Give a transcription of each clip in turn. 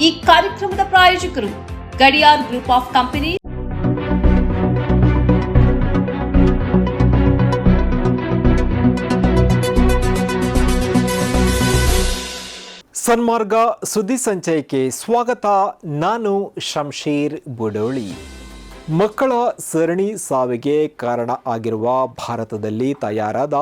ಈ ಕಾರ್ಯಕ್ರಮದ ಪ್ರಾಯೋಜಕರು Gadiyar group of company. Sanmarga ಸುದ್ದಿ ಸಂಚಯಕ್ಕೆ ಸ್ವಾಗತ. ನಾನು ಶಂಶೀರ್ ಬುಡೋಳಿ. ಮಕ್ಕಳ ಸರಣಿ ಸಾವಿಗೆ ಕಾರಣ ಆಗಿರುವ ಭಾರತದಲ್ಲಿ ತಯಾರಾದ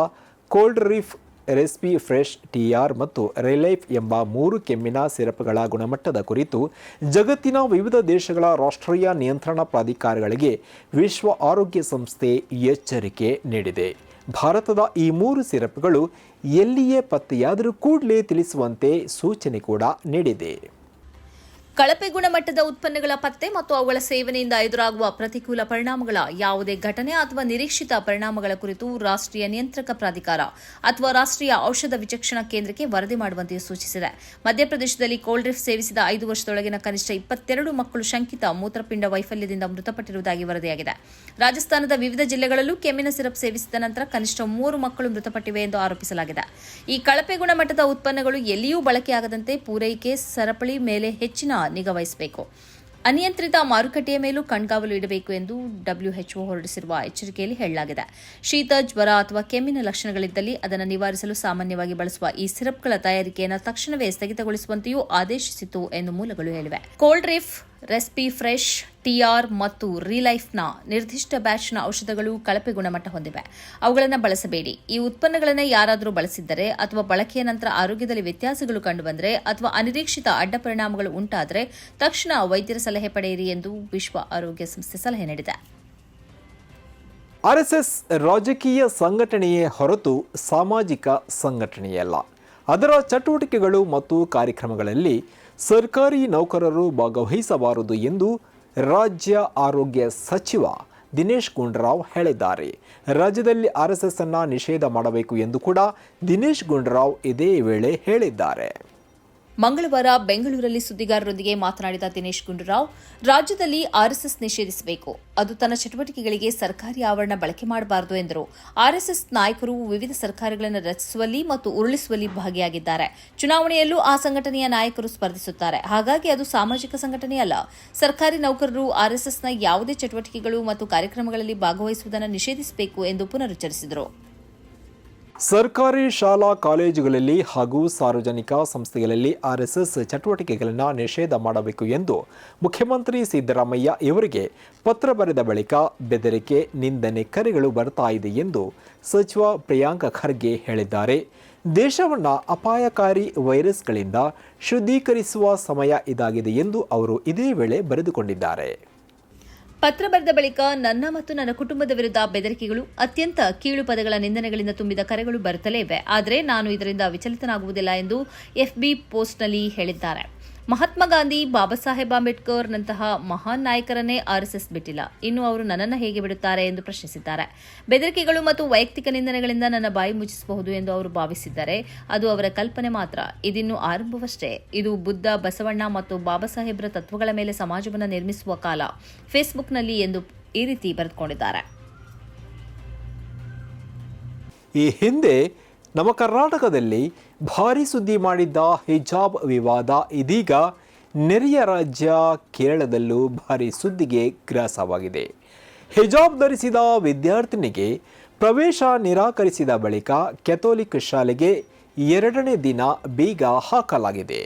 Coldrif Respifresh TR ಮತ್ತು ರೆಲೈಫ್ ಎಂಬ ಮೂರು ಕೆಮ್ಮಿನ ಸಿರಪ್ಗಳ ಗುಣಮಟ್ಟದ ಕುರಿತು ಜಗತ್ತಿನ ವಿವಿಧ ದೇಶಗಳ ರಾಷ್ಟ್ರೀಯ ನಿಯಂತ್ರಣ ಪ್ರಾಧಿಕಾರಗಳಿಗೆ ವಿಶ್ವ ಆರೋಗ್ಯ ಸಂಸ್ಥೆ ಎಚ್ಚರಿಕೆ ನೀಡಿದೆ. ಭಾರತದ ಈ ಮೂರು ಸಿರಪ್ಗಳು ಎಲ್ಲಿಯೇ ಪತ್ತೆಯಾದರೂ ಕೂಡಲೇ ತಿಳಿಸುವಂತೆ ಸೂಚನೆ ಕೂಡ ನೀಡಿದೆ. ಕಳಪೆ ಗುಣಮಟ್ಟದ ಉತ್ಪನ್ನಗಳ ಪತ್ತೆ ಮತ್ತು ಅವುಗಳ ಸೇವನೆಯಿಂದ ಎದುರಾಗುವ ಪ್ರತಿಕೂಲ ಪರಿಣಾಮಗಳ ಯಾವುದೇ ಘಟನೆ ಅಥವಾ ನಿರೀಕ್ಷಿತ ಪರಿಣಾಮಗಳ ಕುರಿತು ರಾಷ್ಟ್ರೀಯ ನಿಯಂತ್ರಕ ಪ್ರಾಧಿಕಾರ ಅಥವಾ ರಾಷ್ಟ್ರೀಯ ಔಷಧ ವಿಚಕ್ಷಣಾ ಕೇಂದ್ರಕ್ಕೆ ವರದಿ ಮಾಡುವಂತೆ ಸೂಚಿಸಿದೆ. ಮಧ್ಯಪ್ರದೇಶದಲ್ಲಿ ಕೋಲ್ಡ್ ಸೇವಿಸಿದ ಐದು ವರ್ಷದೊಳಗಿನ ಕನಿಷ್ಠ ಇಪ್ಪತ್ತೆರಡು ಮಕ್ಕಳು ಶಂಕಿತ ಮೂತ್ರಪಿಂಡ ವೈಫಲ್ಯದಿಂದ ಮೃತಪಟ್ಟಿರುವುದಾಗಿ ವರದಿಯಾಗಿದೆ. ರಾಜಸ್ಥಾನದ ವಿವಿಧ ಜಿಲ್ಲೆಗಳಲ್ಲೂ ಕೆಮ್ಮಿನ ಸಿರಪ್ ಸೇವಿಸಿದ ನಂತರ ಕನಿಷ್ಠ ಮೂರು ಮಕ್ಕಳು ಮೃತಪಟ್ಟಿವೆ ಎಂದು ಆರೋಪಿಸಲಾಗಿದೆ. ಈ ಕಳಪೆ ಗುಣಮಟ್ಟದ ಉತ್ಪನ್ನಗಳು ಎಲ್ಲಿಯೂ ಬಳಕೆಯಾಗದಂತೆ ಪೂರೈಕೆ ಸರಪಳಿ ಮೇಲೆ ಹೆಚ್ಚಿನ ನಿಗಾ ವಹಿಸಬೇಕು ಅನಿಯಂತ್ರಿತ ಮಾರುಕಟ್ಟೆಯ ಮೇಲೂ ಕಣ್ಗಾವಲು ಇಡಬೇಕು ಎಂದು ಡಬ್ಲ್ಯೂಎಚ್ಒ ಹೊರಡಿಸಿರುವ ಎಚ್ಚರಿಕೆಯಲ್ಲಿ ಹೇಳಲಾಗಿದೆ. ಶೀತ, ಜ್ವರ ಅಥವಾ ಕೆಮ್ಮಿನ ಲಕ್ಷಣಗಳಿದ್ದಲ್ಲಿ ಅದನ್ನು ನಿವಾರಿಸಲು ಸಾಮಾನ್ಯವಾಗಿ ಬಳಸುವ ಈ ಸಿರಪ್ಗಳ ತಯಾರಿಕೆಯನ್ನು ತಕ್ಷಣವೇ ಸ್ಥಗಿತಗೊಳಿಸುವಂತೆಯೂ ಆದೇಶಿಸಿತು ಎಂದು ಮೂಲಗಳು ಹೇಳಿವೆ. Coldrif Respifresh, TR ಮತ್ತು ರಿಲೈಫ್ನ ನಿರ್ದಿಷ್ಟ ಬ್ಯಾಚ್ನ ಔಷಧಗಳು ಕಳಪೆ ಗುಣಮಟ್ಟ ಹೊಂದಿವೆ. ಅವುಗಳನ್ನು ಬಳಸಬೇಡಿ. ಈ ಉತ್ಪನ್ನಗಳನ್ನು ಯಾರಾದರೂ ಬಳಸಿದ್ದರೆ ಅಥವಾ ಬಳಕೆಯ ನಂತರ ಆರೋಗ್ಯದಲ್ಲಿ ವ್ಯತ್ಯಾಸಗಳು ಕಂಡುಬಂದರೆ ಅಥವಾ ಅನಿರೀಕ್ಷಿತ ಅಡ್ಡ ಪರಿಣಾಮಗಳು ಉಂಟಾದರೆ ತಕ್ಷಣ ವೈದ್ಯರ ಸಲಹೆ ಪಡೆಯಿರಿ ಎಂದು ವಿಶ್ವ ಆರೋಗ್ಯ ಸಂಸ್ಥೆ ಸಲಹೆ ನೀಡಿದೆ. ಆರ್ಎಸ್ಎಸ್ ರಾಜಕೀಯ ಸಂಘಟನೆಯೇ ಹೊರತು ಸಾಮಾಜಿಕ ಸಂಘಟನೆಯಲ್ಲ ಅದರ ಚಟುವಟಿಕೆಗಳು ಮತ್ತು ಕಾರ್ಯಕ್ರಮಗಳಲ್ಲಿ ಸರ್ಕಾರಿ ನೌಕರರು ಭಾಗವಹಿಸಬಾರದು ಎಂದು ರಾಜ್ಯ ಆರೋಗ್ಯ ಸಚಿವ ದಿನೇಶ್ ಗುಂಡೂರಾವ್ ಹೇಳಿದ್ದಾರೆ. ರಾಜ್ಯದಲ್ಲಿ ಆರ್ಎಸ್ಎಸ್ ಅನ್ನು ನಿಷೇಧ ಮಾಡಬೇಕು ಎಂದು ಕೂಡ ದಿನೇಶ್ ಗುಂಡೂರಾವ್ ಇದೇ ವೇಳೆ ಹೇಳಿದ್ದಾರೆ. ಮಂಗಳವಾರ ಬೆಂಗಳೂರಲ್ಲಿ ಸುದ್ದಿಗಾರರೊಂದಿಗೆ ಮಾತನಾಡಿದ ದಿನೇಶ್ ಗುಂಡೂರಾವ್, ರಾಜ್ಯದಲ್ಲಿ ಆರ್ಎಸ್ಎಸ್ ನಿಷೇಧಿಸಬೇಕು. ಅದು ತನ್ನ ಚಟುವಟಿಕೆಗಳಿಗೆ ಸರ್ಕಾರಿ ಆವರಣ ಬಳಕೆ ಮಾಡಬಾರದು ಎಂದರು. ಆರ್ಎಸ್ಎಸ್ ನಾಯಕರು ವಿವಿಧ ಸರ್ಕಾರಗಳನ್ನು ರಚಿಸುವಲ್ಲಿ ಮತ್ತು ಉರುಳಿಸುವಲ್ಲಿ ಭಾಗಿಯಾಗಿದ್ದಾರೆ. ಚುನಾವಣೆಯಲ್ಲೂ ಆ ಸಂಘಟನೆಯ ನಾಯಕರು ಸ್ಪರ್ಧಿಸುತ್ತಾರೆ. ಹಾಗಾಗಿ ಅದು ಸಾಮಾಜಿಕ ಸಂಘಟನೆಯಲ್ಲ ಸರ್ಕಾರಿ ನೌಕರರು ಆರ್ಎಸ್ಎಸ್ನ ಯಾವುದೇ ಚಟುವಟಿಕೆಗಳು ಮತ್ತು ಕಾರ್ಯಕ್ರಮಗಳಲ್ಲಿ ಭಾಗವಹಿಸುವುದನ್ನು ನಿಷೇಧಿಸಬೇಕು ಎಂದು ಪುನರುಚ್ಚರಿಸಿದರು. ಸರ್ಕಾರಿ ಶಾಲಾ ಕಾಲೇಜುಗಳಲ್ಲಿ ಹಾಗೂ ಸಾರ್ವಜನಿಕ ಸಂಸ್ಥೆಗಳಲ್ಲಿ ಆರ್ಎಸ್ಎಸ್ ಚಟುವಟಿಕೆಗಳನ್ನು ನಿಷೇಧ ಮಾಡಬೇಕು ಎಂದು ಮುಖ್ಯಮಂತ್ರಿ ಸಿದ್ದರಾಮಯ್ಯ ಇವರಿಗೆ ಪತ್ರ ಬರೆದ ಬಳಿಕ ಬೆದರಿಕೆ, ನಿಂದನೆ ಕರೆಗಳು ಬರ್ತಾ ಇದೆ ಎಂದು ಸಚಿವ ಪ್ರಿಯಾಂಕ ಖರ್ಗೆ ಹೇಳಿದ್ದಾರೆ. ದೇಶವನ್ನು ಅಪಾಯಕಾರಿ ವೈರಸ್ಗಳಿಂದ ಶುದ್ಧೀಕರಿಸುವ ಸಮಯ ಇದಾಗಿದೆ ಎಂದು ಅವರು ಇದೇ ವೇಳೆ ಬರೆದುಕೊಂಡಿದ್ದಾರೆ. ಪತ್ರ ಬರೆದ ಬಳಿಕ ನನ್ನ ಮತ್ತು ನನ್ನ ಕುಟುಂಬದ ವಿರುದ್ಧ ಬೆದರಿಕೆಗಳು, ಅತ್ಯಂತ ಕೀಳು ಪದಗಳ ನಿಂದನೆಗಳಿಂದ ತುಂಬಿದ ಕರೆಗಳು ಬರುತ್ತಲೇ ಇವೆ. ಆದರೆ ನಾನು ಇದರಿಂದ ವಿಚಲಿತನಾಗುವುದಿಲ್ಲ ಎಂದು ಎಫ್ಬಿ ಪೋಸ್ಟ್ನಲ್ಲಿ ಹೇಳಿದ್ದಾರೆ. ಮಹಾತ್ಮ ಗಾಂಧಿ, ಬಾಬಾ ಸಾಹೇಬ್ ಅಂಬೇಡ್ಕರ್ ನಂತಹ ಮಹಾನ್ ನಾಯಕರನ್ನೇ ಆರ್ಎಸ್ಎಸ್ ಬಿಟ್ಟಿಲ್ಲ. ಇನ್ನು ಅವರು ನನ್ನನ್ನು ಹೇಗೆ ಬಿಡುತ್ತಾರೆ ಎಂದು ಪ್ರಶ್ನಿಸಿದ್ದಾರೆ. ಬೆದರಿಕೆಗಳು ಮತ್ತು ವೈಯಕ್ತಿಕ ನಿಂದನೆಗಳಿಂದ ನನ್ನ ಬಾಯಿ ಮುಚ್ಚಿಸಬಹುದು ಎಂದು ಅವರು ಭಾವಿಸಿದ್ದಾರೆ. ಅದು ಅವರ ಕಲ್ಪನೆ ಮಾತ್ರ. ಇದಿನ್ನು ಆರಂಭವಷ್ಟೇ. ಇದು ಬುದ್ಧ, ಬಸವಣ್ಣ ಮತ್ತು ಬಾಬಾ ಸಾಹೇಬ್ರ ತತ್ವಗಳ ಮೇಲೆ ಸಮಾಜವನ್ನು ನಿರ್ಮಿಸುವ ಕಾಲ. ಫೇಸ್ಬುಕ್ನಲ್ಲಿ ಎಂದು ಈ ರೀತಿ ಬರೆದುಕೊಂಡಿದ್ದಾರೆ. ಈ ಹಿಂದೆ ನಮ್ಮ ಕರ್ನಾಟಕದಲ್ಲಿ ಭಾರಿ ಸುದ್ದಿ ಮಾಡಿದ್ದ ಹಿಜಾಬ್ ವಿವಾದ ಇದೀಗ ನೆರೆಯ ರಾಜ್ಯ ಕೇರಳದಲ್ಲೂ ಭಾರಿ ಸುದ್ದಿಗೆ ಗ್ರಾಸವಾಗಿದೆ. ಹಿಜಾಬ್ ಧರಿಸಿದ ವಿದ್ಯಾರ್ಥಿನಿಗೆ ಪ್ರವೇಶ ನಿರಾಕರಿಸಿದ ಬಳಿಕ ಕೆಥೋಲಿಕ್ ಶಾಲೆಗೆ ಎರಡನೇ ದಿನ ಬೀಗ ಹಾಕಲಾಗಿದೆ.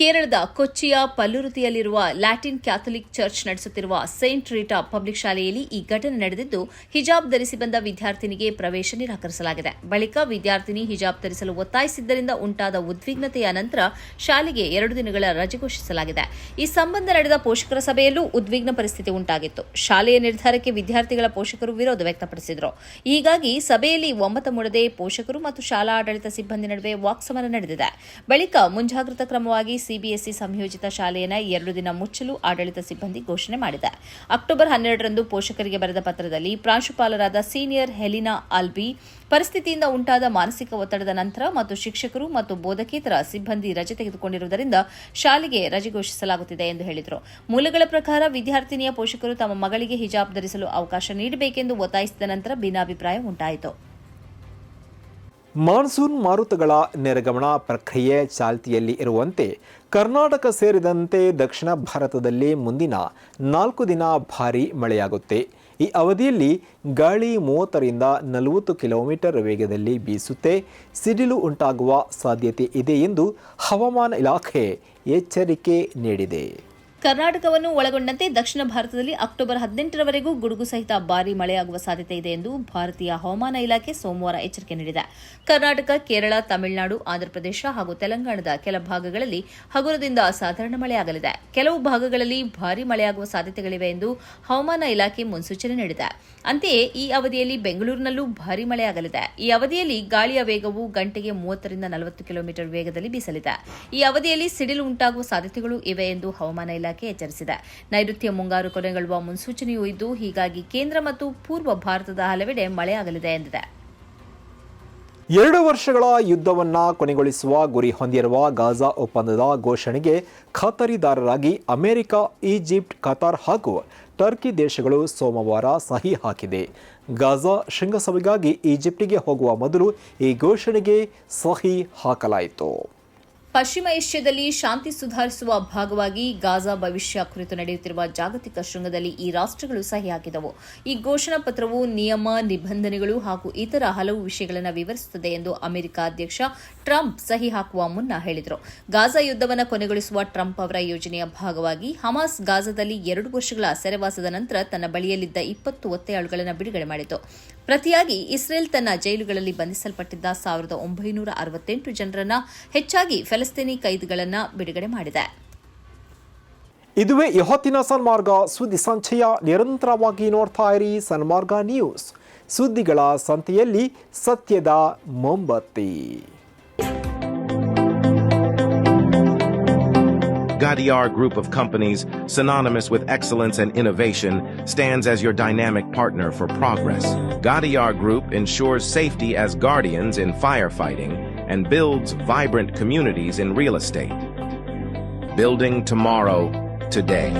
ಕೇರಳದ ಕೊಚ್ಚಿಯ ಪಲ್ಲುರುತಿಯಲ್ಲಿರುವ ಲ್ಯಾಟಿನ್ ಕ್ಯಾಥಲಿಕ್ ಚರ್ಚ್ ನಡೆಸುತ್ತಿರುವ ಸೇಂಟ್ ರೀಟಾ ಪಬ್ಲಿಕ್ ಶಾಲೆಯಲ್ಲಿ ಈ ಘಟನೆ ನಡೆದಿದ್ದು, ಹಿಜಾಬ್ ಧರಿಸಿ ಬಂದ ವಿದ್ಯಾರ್ಥಿನಿಗೆ ಪ್ರವೇಶ ನಿರಾಕರಿಸಲಾಗಿದೆ. ಬಳಿಕ ವಿದ್ಯಾರ್ಥಿನಿ ಹಿಜಾಬ್ ಧರಿಸಲು ಒತ್ತಾಯಿಸಿದ್ದರಿಂದ ಉಂಟಾದ ಉದ್ವಿಗ್ನತೆಯ ನಂತರ ಶಾಲೆಗೆ ಎರಡು ದಿನಗಳ ರಜೆ ಘೋಷಿಸಲಾಗಿದೆ. ಈ ಸಂಬಂಧ ನಡೆದ ಪೋಷಕರ ಸಭೆಯಲ್ಲೂ ಉದ್ವಿಗ್ನ ಪರಿಸ್ಥಿತಿ ಉಂಟಾಗಿತ್ತು. ಶಾಲೆಯ ನಿರ್ಧಾರಕ್ಕೆ ವಿದ್ಯಾರ್ಥಿಗಳ ಪೋಷಕರು ವಿರೋಧ ವ್ಯಕ್ತಪಡಿಸಿದರು. ಹೀಗಾಗಿ ಸಭೆಯಲ್ಲಿ ಒಮ್ಮತ ಮೂಡದೆ ಪೋಷಕರು ಮತ್ತು ಶಾಲಾ ಆಡಳಿತ ಸಿಬ್ಬಂದಿ ನಡುವೆ ವಾಕ್ಸಮರ ನಡೆದಿದೆ. ಬಳಿಕ ಮುಂಜಾಗ್ರತಾ ಕ್ರಮವಾಗಿ ಸಿಬಿಎಸ್ಇ ಸಂಯೋಜಿತ ಶಾಲೆಯನ್ನು ಎರಡು ದಿನ ಮುಚ್ಚಲು ಆಡಳಿತ ಸಿಬ್ಬಂದಿ ಘೋಷಣೆ ಮಾಡಿದೆ. ಅಕ್ಟೋಬರ್ ಹನ್ನೆರಡರಂದು ಪೋಷಕರಿಗೆ ಬರೆದ ಪತ್ರದಲ್ಲಿ ಪ್ರಾಂಶುಪಾಲರಾದ ಸೀನಿಯರ್ ಹೆಲಿನಾ ಆಲ್ಬಿ, ಪರಿಸ್ಥಿತಿಯಿಂದ ಉಂಟಾದ ಮಾನಸಿಕ ಒತ್ತಡದ ನಂತರ ಮತ್ತು ಶಿಕ್ಷಕರು ಮತ್ತು ಬೋಧಕೇತರ ಸಿಬ್ಬಂದಿ ರಜೆ ತೆಗೆದುಕೊಂಡಿರುವುದರಿಂದ ಶಾಲೆಗೆ ರಜೆ ಘೋಷಿಸಲಾಗುತ್ತಿದೆ ಎಂದು ಹೇಳಿದರು. ಮೂಲಗಳ ಪ್ರಕಾರ ವಿದ್ಯಾರ್ಥಿನಿಯ ಪೋಷಕರು ತಮ್ಮ ಮಗಳಿಗೆ ಹಿಜಾಬ್ ಧರಿಸಲು ಅವಕಾಶ ನೀಡಬೇಕೆಂದು ಒತ್ತಾಯಿಸಿದ ನಂತರ ಭಿನ್ನಾಭಿಪ್ರಾಯ ಉಂಟಾಯಿತು. ಮಾನ್ಸೂನ್ ಮಾರುತಗಳ ನಿರ್ಗಮನ ಪ್ರಕ್ರಿಯೆ ಚಾಲ್ತಿಯಲ್ಲಿ ಇರುವಂತೆ ಕರ್ನಾಟಕ ಸೇರಿದಂತೆ ದಕ್ಷಿಣ ಭಾರತದಲ್ಲಿ ಮುಂದಿನ ನಾಲ್ಕು ದಿನ ಭಾರೀ ಮಳೆಯಾಗುತ್ತೆ. ಈ ಅವಧಿಯಲ್ಲಿ ಗಾಳಿ ಮೂವತ್ತರಿಂದ ನಲವತ್ತು ಕಿಲೋಮೀಟರ್ ವೇಗದಲ್ಲಿ ಬೀಸುತ್ತೆ. ಸಿಡಿಲು ಉಂಟಾಗುವ ಸಾಧ್ಯತೆ ಇದೆ ಎಂದು ಹವಾಮಾನ ಇಲಾಖೆ ಎಚ್ಚರಿಕೆ ನೀಡಿದೆ. ಕರ್ನಾಟಕವನ್ನು ಒಳಗೊಂಡಂತೆ ದಕ್ಷಿಣ ಭಾರತದಲ್ಲಿ ಅಕ್ಟೋಬರ್ ಹದಿನೆಂಟರವರೆಗೂ ಗುಡುಗು ಸಹಿತ ಭಾರಿ ಮಳೆಯಾಗುವ ಸಾಧ್ಯತೆ ಇದೆ ಎಂದು ಭಾರತೀಯ ಹವಾಮಾನ ಇಲಾಖೆ ಸೋಮವಾರ ಎಚ್ಚರಿಕೆ ನೀಡಿದೆ. ಕರ್ನಾಟಕ, ಕೇರಳ, ತಮಿಳುನಾಡು, ಆಂಧ್ರಪ್ರದೇಶ ಹಾಗೂ ತೆಲಂಗಾಣದ ಕೆಲ ಭಾಗಗಳಲ್ಲಿ ಹಗುರದಿಂದ ಸಾಧಾರಣ ಮಳೆಯಾಗಲಿದೆ. ಕೆಲವು ಭಾಗಗಳಲ್ಲಿ ಭಾರೀ ಮಳೆಯಾಗುವ ಸಾಧ್ಯತೆಗಳಿವೆ ಎಂದು ಹವಾಮಾನ ಇಲಾಖೆ ಮುನ್ಸೂಚನೆ ನೀಡಿದೆ. ಅಂತೆಯೇ ಈ ಅವಧಿಯಲ್ಲಿ ಬೆಂಗಳೂರಿನಲ್ಲೂ ಭಾರಿ ಮಳೆಯಾಗಲಿದೆ. ಈ ಅವಧಿಯಲ್ಲಿ ಗಾಳಿಯ ವೇಗವು ಗಂಟೆಗೆ ಮೂವತ್ತರಿಂದ ನಲವತ್ತು ಕಿಲೋಮೀಟರ್ ವೇಗದಲ್ಲಿ ಬೀಸಲಿದೆ. ಈ ಅವಧಿಯಲ್ಲಿ ಸಿಡಿಲು ಉಂಟಾಗುವ ಸಾಧ್ಯತೆಗಳು ಇವೆ ಎಂದು ಹವಾಮಾನ ಇಲಾಖೆ ಎಚ್ಚರಿಸಿದೆ. ನೈಋತ್ಯ ಮುಂಗಾರು ಕೊನೆಗೊಳ್ಳುವ ಮುನ್ಸೂಚನೆಯೂ ಇದ್ದು, ಹೀಗಾಗಿ ಕೇಂದ್ರ ಮತ್ತು ಪೂರ್ವ ಭಾರತದ ಹಲವೆಡೆ ಮಳೆಯಾಗಲಿದೆ ಎಂದಿದೆ. ಎರಡು ವರ್ಷಗಳ ಯುದ್ಧವನ್ನ ಕೊನೆಗೊಳಿಸುವ ಗುರಿ ಹೊಂದಿರುವ ಗಾಜಾ ಒಪ್ಪಂದದ ಘೋಷಣೆಗೆ ಖಾತರಿದಾರರಾಗಿ ಅಮೆರಿಕ, ಈಜಿಪ್ಟ್, ಕತಾರ್ ಹಾಗೂ ಟರ್ಕಿ ದೇಶಗಳು ಸೋಮವಾರ ಸಹಿ ಹಾಕಿದೆ. ಗಾಜಾ ಶೃಂಗಸಭೆಗಾಗಿ ಈಜಿಪ್ಟಿಗೆ ಹೋಗುವ ಮೊದಲು ಈ ಘೋಷಣೆಗೆ ಸಹಿ ಹಾಕಲಾಯಿತು. ಪಶ್ಚಿಮ ಏಷ್ಯಾದಲ್ಲಿ ಶಾಂತಿ ಸುಧಾರಿಸುವ ಭಾಗವಾಗಿ ಗಾಜಾ ಭವಿಷ್ಯ ಕುರಿತು ನಡೆಯುತ್ತಿರುವ ಜಾಗತಿಕ ಶೃಂಗದಲ್ಲಿ ಈ ರಾಷ್ಟ್ರಗಳು ಸಹಿ ಹಾಕಿದವು ಈ ಘೋಷಣಾ ಪತ್ರವು ನಿಯಮ, ನಿಬಂಧನೆಗಳು ಹಾಗೂ ಇತರ ಹಲವು ವಿಷಯಗಳನ್ನು ವಿವರಿಸುತ್ತದೆ ಎಂದು ಅಮೆರಿಕ ಅಧ್ಯಕ್ಷ ಟ್ರಂಪ್ ಸಹಿ ಹಾಕುವ ಮುನ್ನ ಹೇಳಿದರು. ಗಾಜಾ ಯುದ್ಧವನ್ನು ಕೊನೆಗೊಳಿಸುವ ಟ್ರಂಪ್ ಅವರ ಯೋಜನೆಯ ಭಾಗವಾಗಿ ಹಮಾಸ್ ಗಾಜಾದಲ್ಲಿ ಎರಡು ವರ್ಷಗಳ ಸೆರೆವಾಸದ ನಂತರ ತನ್ನ ಬಳಿಯಲ್ಲಿದ್ದ ಇಪ್ಪತ್ತು ಒತ್ತೆಯಾಳುಗಳನ್ನು ಬಿಡುಗಡೆ ಮಾಡಿತು. ಪ್ರತಿಯಾಗಿ ಇಸ್ರೇಲ್ ತನ್ನ ಜೈಲುಗಳಲ್ಲಿ ಬಂಧಿಸಲ್ಪಟ್ಟಿದ್ದ ಸಾವಿರದ ಒಂಬೈನೂರ ಅರವತ್ತೆಂಟು ಜನರನ್ನ ಹೆಚ್ಚಾಗಿ ಫೆಲಸ್ತೀನಿ ಕೈದಿಗಳನ್ನು ಬಿಡುಗಡೆ ಮಾಡಿದೆ ಇದುವೇ ಇವತ್ತಿನ ಸನ್ಮಾರ್ಗ ಸುದ್ದಿ ಸಂಚಯ ನಿರಂತರವಾಗಿ ನೋಡ್ತಾ ಇರಿ ಸನ್ಮಾರ್ಗ ನ್ಯೂಸ್ ಸುದ್ದಿಗಳ ಸಂತೆಯಲ್ಲಿ ಸತ್ಯದ ಮೊಂಬತ್ತಿ Gadiar Group of Companies, synonymous with excellence and innovation, stands as your dynamic partner for progress. Gadiar Group ensures safety as guardians in firefighting and builds vibrant communities in real estate. Building tomorrow, today.